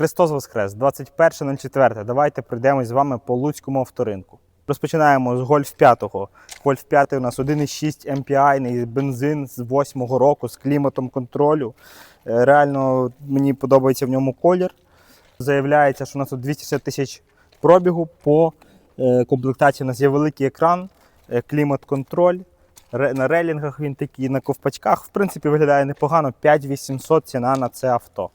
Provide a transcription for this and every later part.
Христос Воскрес, 21.04. Давайте пройдемось з вами по Луцькому авторинку. Розпочинаємо з Гольф 5. Гольф 5 у нас 1,6 MPI, бензин з 8-го року з кліматом контролю. Е, Реально мені подобається в ньому колір. Заявляється, що у нас тут 260 тисяч пробігу. По е, комплектації у нас є великий екран, е, клімат-контроль. На релінгах він такий, на ковпачках. В принципі, виглядає непогано. 5800 ціна на це авто.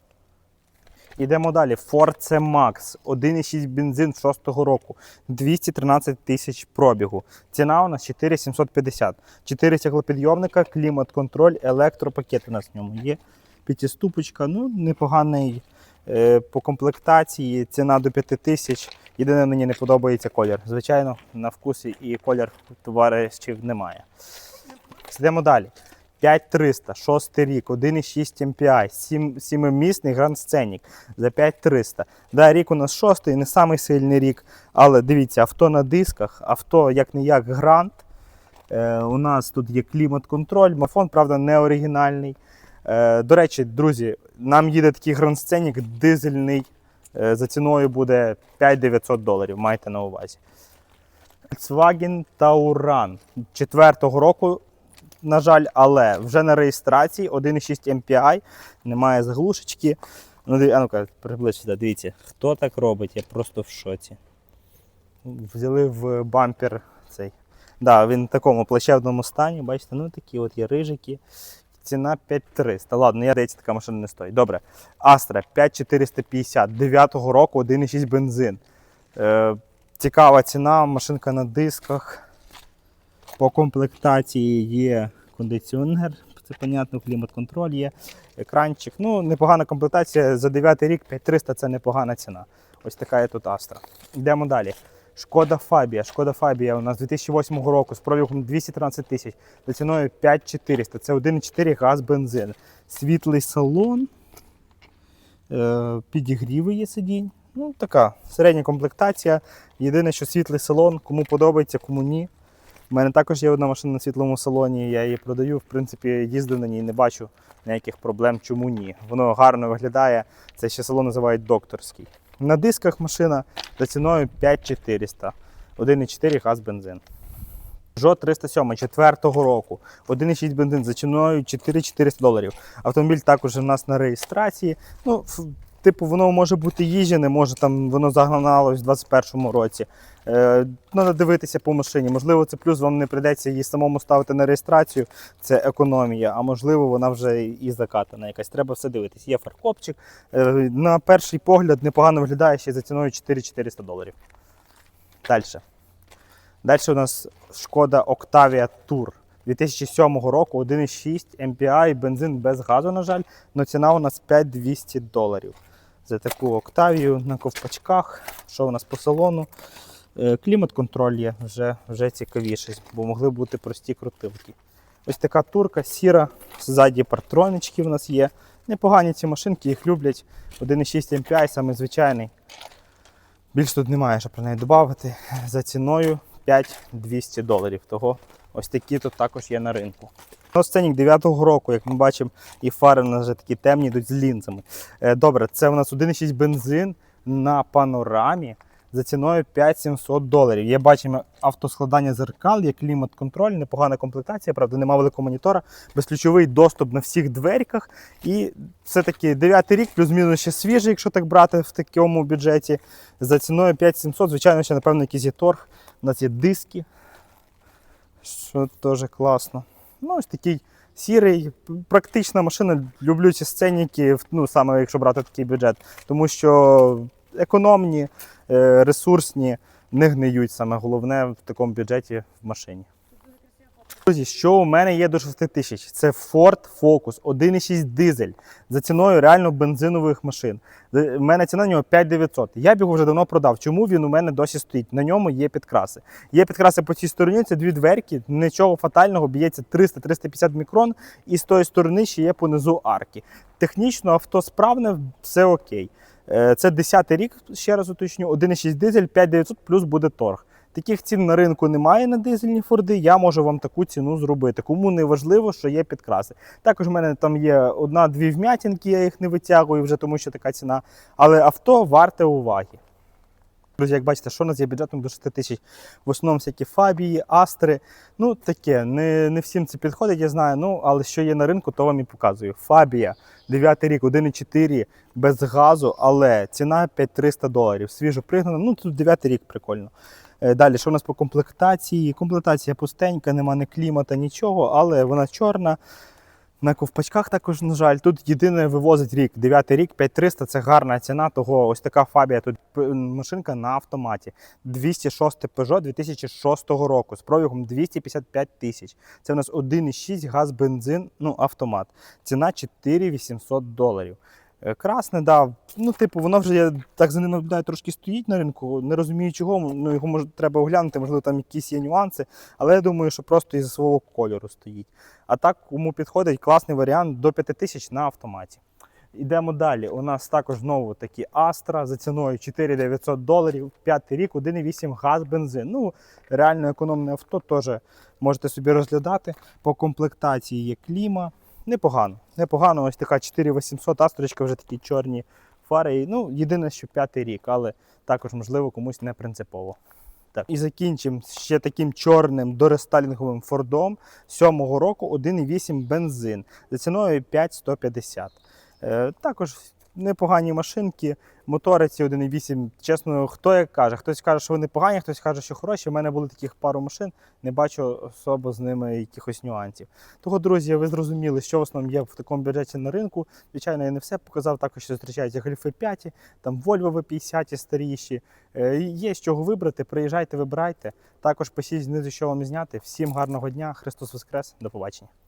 Ідемо далі. Ford C Max, 1,6 бензин 6-го року, 213 тисяч пробігу. Ціна у нас 4750. 4 стеклопідйомника, клімат-контроль, електропакет у нас в ньому є. П'ятиступочка, ну непоганий е, по комплектації, ціна до 5 тисяч. Єдине, мені не подобається колір. Звичайно, на вкусі і колір товаришів немає. Йдемо далі. 5300, 6 рік, 1,6 MPI, 7, 7-місний Grand Scenic за 5300. Да, рік у нас шостий, не самий сильний рік, але дивіться, авто на дисках, авто як не як Grand. Е, у нас тут є клімат-контроль, мафон, правда, не оригінальний. Е, до речі, друзі, нам їде такий Grand Scenic дизельний. Е, за ціною буде 5900 доларів, майте на увазі. Volkswagen Tauran 4-го року, на жаль, але вже на реєстрації 1,6 MPI, немає заглушечки. Ну, а ну-ка, приблизь дивіться, хто так робить, я просто в шоці. Взяли в бампер цей. Да, він в такому плачевному стані, бачите, ну такі от є рижики. Ціна 5300. Ладно, я здається, така машина не стоїть. Добре. Astra 5450, 9-го року 1,6 бензин. Е, цікава ціна, машинка на дисках. По комплектації є кондиціонер, це понятно, клімат-контроль є, екранчик. Ну, непогана комплектація. За 9 рік 5300 це непогана ціна. Ось така є тут Astra. Йдемо далі. Шкода Фабія. Шкода Фабія у нас 2008 року з пробігом 213 тисяч за ціною 5400. Це 1,4 газ бензин. Світлий салон. Е, підігріви є сидінь. Ну, така середня комплектація. Єдине, що світлий салон, кому подобається, кому ні. У мене також є одна машина на світлому салоні, я її продаю. В принципі, їздив на ній, не бачу ніяких проблем, чому ні. Воно гарно виглядає. Це ще салон називають докторський. На дисках машина за ціною 5400. 1,4 газ бензин. Жо 307 4-го року. 1,6 бензин за ціною 4400 доларів. Автомобіль також у нас на реєстрації. Ну, типу, воно може бути їжджене, може там воно загналось в 21-му році. Е, треба дивитися по машині. Можливо, це плюс вам не прийдеться її самому ставити на реєстрацію, це економія, а можливо, вона вже і закатана якась. Треба все дивитись. Є фаркопчик. Е, на перший погляд непогано виглядає ще за ціною 4400 доларів. Далі. Далі у нас шкода Octavia Tour 2007 року, 1,6 MPI, бензин без газу, на жаль, але ціна у нас 5200 доларів. За таку Октавію на ковпачках. Що у нас по салону? Е, Клімат-контроль є вже, вже цікавіший, бо могли бути прості крутилки. Ось така турка, сіра, ззаді партронички в нас є. Непогані ці машинки, їх люблять. 1,6 MPI, саме звичайний. Більш тут немає, що про неї додати. За ціною 5200 доларів. Того ось такі тут також є на ринку. Сценік 9-го року, як ми бачимо, і фари у нас вже такі темні, йдуть з лінзами. Е, Добре, це у нас 1,6 бензин на панорамі за ціною 5700 доларів. Є бачимо автоскладання зеркал, є клімат-контроль, непогана комплектація, правда, немає великого монітора, безключовий доступ на всіх дверках. І все-таки 9 рік, плюс-мінус ще свіжий, якщо так брати в такому бюджеті. За ціною 5700, звичайно, ще, напевно, якийсь є. У нас є диски, що теж класно. Ну, ось такий сірий, практична машина. Люблю ці сценіки, ну, саме якщо брати такий бюджет. Тому що економні, е, ресурсні, не гниють саме головне в такому бюджеті в машині. Друзі, що у мене є до 6 тисяч? Це Ford Focus 1,6 дизель за ціною реально бензинових машин. У мене ціна на нього 5900. Я б його вже давно продав. Чому він у мене досі стоїть? На ньому є підкраси. Є підкраси по цій стороні, це дві дверки, нічого фатального, б'ється 300-350 мікрон, і з тої сторони ще є понизу арки. Технічно авто справне, все окей. Е, Це 10 рік, ще раз уточню, 1,6 дизель, 5900 плюс буде торг. Таких цін на ринку немає на дизельні форди. Я можу вам таку ціну зробити. Кому не важливо, що є підкраси. Також в мене там є одна-дві вм'ятинки, я їх не витягую вже, тому що така ціна. Але авто варте уваги. Друзі, як бачите, що у нас є бюджетом до 6 тисяч. В основному всякі фабії, астри. Ну, таке, не, не всім це підходить, я знаю. Ну, але що є на ринку, то вам і показую. Фабія, 9 рік, 1,4 без газу, але ціна 5300 доларів. Свіжо пригнана. Ну, тут 9 рік прикольно. Е, Далі, що у нас по комплектації? Комплектація пустенька, нема ні клімата, нічого, але вона чорна. На ковпачках також, на жаль, тут єдине вивозить рік. 9 рік, 5300 це гарна ціна. Того ось така фабія. Тут машинка на автоматі. 206 Peugeot 2006 року з пробігом 255 тисяч. Це в нас 1,6 газ, бензин, ну автомат. Ціна 4800 доларів. Е, Красне, да. Ну, типу, воно вже я так за ним наблюдаю, трошки стоїть на ринку. Не розумію чого. Ну його може треба оглянути, можливо, там якісь є нюанси. Але я думаю, що просто із свого кольору стоїть. А так, кому підходить класний варіант до 5000 на автоматі. Йдемо далі. У нас також знову такі Astra за ціною 4900 доларів, п'ятий рік, 1,8 газ, бензин. Ну, реально економне авто теж можете собі розглядати. По комплектації є кліма. Непогано. Непогано, ось така 4800 Астрочка, вже такі чорні фари. Ну, єдине, що п'ятий рік, але також, можливо, комусь не принципово. Так. І закінчимо ще таким чорним дорестайлінговим фордом 7-го року 1,8 бензин за ціною 5150. Е, також непогані машинки, мотори ці 1,8. Чесно, хто як каже, хтось каже, що вони погані, хтось каже, що хороші. У мене було таких пару машин, не бачу особо з ними якихось нюансів. Того, друзі, ви зрозуміли, що в основному є в такому бюджеті на ринку. Звичайно, я не все показав. Також що зустрічаються гольфи 5, там Volvo V50 старіші. Е, Є з чого вибрати. Приїжджайте, вибирайте. Також пишіть знизу, що вам зняти. Всім гарного дня. Христос Воскрес. До побачення.